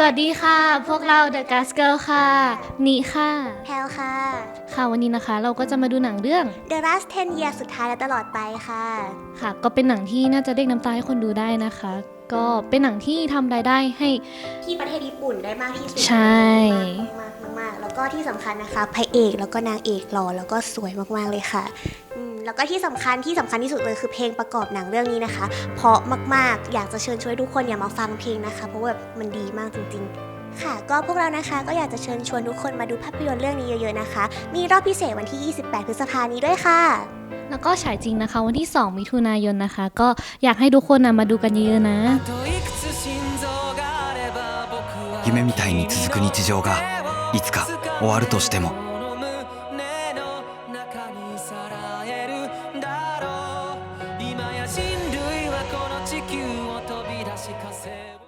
สวัสดีค่ะ พวกเรา The Gas Girl ค่ะนี่ค่ะ แพลวค่ะ ค่ะวันนี้นะคะ เราก็จะมาดูหนังเรื่อง The Last 10 Years สุดท้ายและตลอดไปค่ะ ค่ะ ก็เป็นหนังที่น่าจะเรียกน้ำตาให้คนดูได้นะคะ ก็เป็นหนังที่ทำรายได้ให้ ที่ประเทศญี่ปุ่นได้มากที่สุดใช่ มากมากมากๆแล้วก็ที่สำคัญนะคะพระเอกแล้วก็นางเอกหล่อแล้วก็สวยมากๆเลยค่ะอืม แล้วก็ที่สำคัญที่สำคัญที่สุดเลยคือเพลงประกอบหนังเรื่องนี้นะคะ เพราะมากๆ อยากจะเชิญชวนทุกคนอย่ามาฟังเพลงนะคะ เพราะว่าแบบมันดีมากจริงๆ ค่ะ ก็พวกเรานะคะก็อยากจะเชิญชวนทุกคนมาดูภาพยนตร์เรื่องนี้เยอะๆนะคะ มีรอบพิเศษวันที่ 28 พฤษภานี้ด้วยค่ะ แล้วก็ฉายจริงนะคะ วันที่ 2 มิถุนายนนะคะ ก็อยากให้ทุกคนนะมาดูกันเยอะๆนะ あといくつ心臓があれば僕は夢みたいに続く日常がいつか終わるとしても 地球を飛び出し火星